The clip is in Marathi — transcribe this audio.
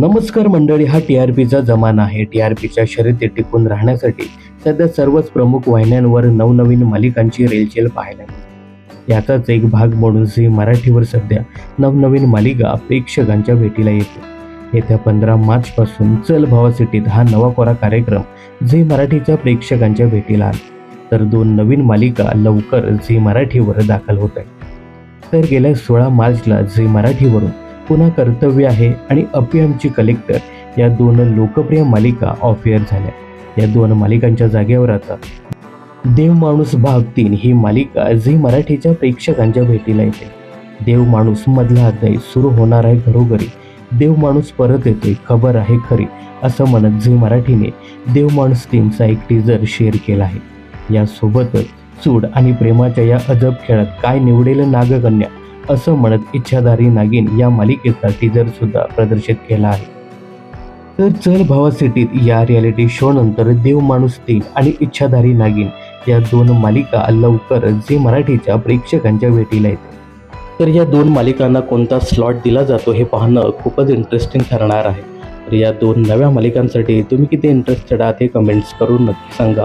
नमस्कार मंडळी हा टी आर पीचा जमाना आहे. टी आर पीच्या शर्यती टिकून राहण्यासाठी सध्या सर्वच प्रमुख वाहिन्यांवर नवनवीन मालिकांची रेलचेल पाहायला मिळते. याचाच एक भाग म्हणून झी मराठीवर सध्या नवनवीन मालिका प्रेक्षकांच्या भेटीला येते. येत्या पंधरा मार्चपासून चल भावा सिटीत हा नवा कोरा कार्यक्रम झी मराठीच्या प्रेक्षकांच्या भेटीला आला. तर दोन नवीन मालिका लवकर झी मराठीवर दाखल होत आहेत. तर गेल्या सोळा मार्चला झी मराठीवरून पुन्हा कर्तव्य आहे आणि अपियमची कलेक्टर या दोन लोकप्रिय मालिका ऑफ एअर झाल्या. या दोन मालिकांच्या जागेवर आता देव माणूस भाग तीन ही मालिका झी मराठीच्या प्रेक्षकांच्या भेटीला येते. देव माणूस मधला अध्याय सुरू होणार आहे घरोघरी. देव माणूस परत येतोय खबर आहे खरी असं म्हणत झी मराठीने देव माणूस तीनचा एक टीजर शेअर केला आहे. यासोबतच चूड आणि प्रेमाच्या या अजब खेळात काय निवडेल नागकन्या? असं म्हणत इच्छाधारी नागिन या मालिकेचा टीजर सुद्धा प्रदर्शित केला आहे. तर चल भावा सिटीत या रियालिटी शो नंतर देव माणूस तीन आणि इच्छाधारी नागिन या दोन मालिका लवकर जे मराठीच्या प्रेक्षकांच्या भेटीला येते तर या दोन मालिकांना कोणता स्लॉट दिला जातो हे पाहणं खूपच इंटरेस्टिंग ठरणार आहे. तर या दोन नव्या मालिकांसाठी तुम्ही किती इंटरेस्टेड आहात हे कमेंट्स करून नक्की सांगा.